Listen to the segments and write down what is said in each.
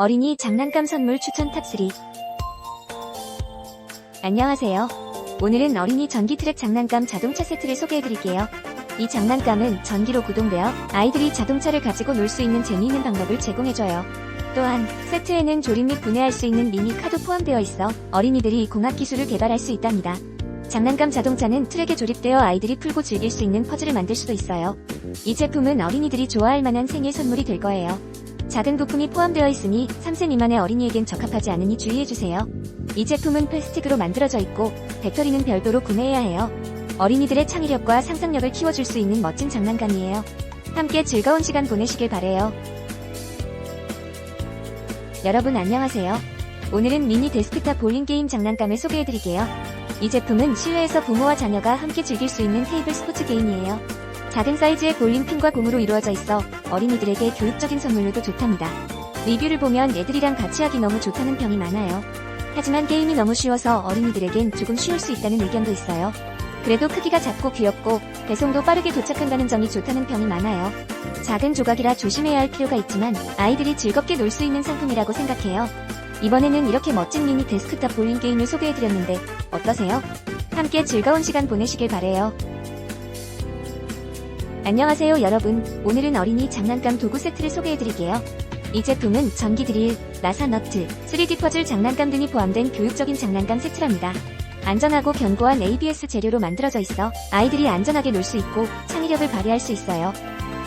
어린이 장난감 선물 추천 탑3 안녕하세요. 오늘은 어린이 전기 트랙 장난감 자동차 세트를 소개해드릴게요. 이 장난감은 전기로 구동되어 아이들이 자동차를 가지고 놀 수 있는 재미있는 방법을 제공해줘요. 또한 세트에는 조립 및 분해할 수 있는 미니 카도 포함되어 있어 어린이들이 공학 기술을 개발할 수 있답니다. 장난감 자동차는 트랙에 조립되어 아이들이 풀고 즐길 수 있는 퍼즐을 만들 수도 있어요. 이 제품은 어린이들이 좋아할 만한 생일 선물이 될 거예요. 작은 부품이 포함되어 있으니 3세 미만의 어린이에겐 적합하지 않으니 주의해주세요. 이 제품은 플라스틱으로 만들어져 있고 배터리는 별도로 구매해야 해요. 어린이들의 창의력과 상상력을 키워줄 수 있는 멋진 장난감이에요. 함께 즐거운 시간 보내시길 바래요. 여러분 안녕하세요. 오늘은 미니 데스크탑 볼링 게임 장난감을 소개해드릴게요. 이 제품은 실내에서 부모와 자녀가 함께 즐길 수 있는 테이블 스포츠 게임이에요. 작은 사이즈의 볼링 핀과 공으로 이루어져 있어 어린이들에게 교육적인 선물로도 좋답니다. 리뷰를 보면 애들이랑 같이 하기 너무 좋다는 평이 많아요. 하지만 게임이 너무 쉬워서 어린이들에겐 조금 쉬울 수 있다는 의견도 있어요. 그래도 크기가 작고 귀엽고 배송도 빠르게 도착한다는 점이 좋다는 평이 많아요. 작은 조각이라 조심해야 할 필요가 있지만 아이들이 즐겁게 놀 수 있는 상품이라고 생각해요. 이번에는 이렇게 멋진 미니 데스크탑 볼링 게임을 소개해드렸는데 어떠세요? 함께 즐거운 시간 보내시길 바래요. 안녕하세요 여러분. 오늘은 어린이 장난감 도구 세트를 소개해드릴게요. 이 제품은 전기 드릴, 나사 너트, 3D 퍼즐 장난감 등이 포함된 교육적인 장난감 세트랍니다. 안전하고 견고한 ABS 재료로 만들어져 있어 아이들이 안전하게 놀 수 있고 창의력을 발휘할 수 있어요.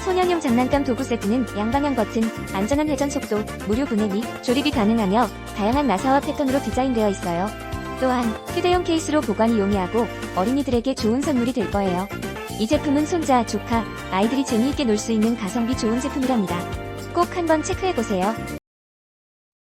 소년용 장난감 도구 세트는 양방향 버튼, 안전한 회전 속도, 무료 분해 및 조립이 가능하며 다양한 나사와 패턴으로 디자인되어 있어요. 또한 휴대용 케이스로 보관이 용이하고 어린이들에게 좋은 선물이 될 거예요. 이 제품은 손자, 조카, 아이들이 재미있게 놀 수 있는 가성비 좋은 제품이랍니다. 꼭 한번 체크해보세요.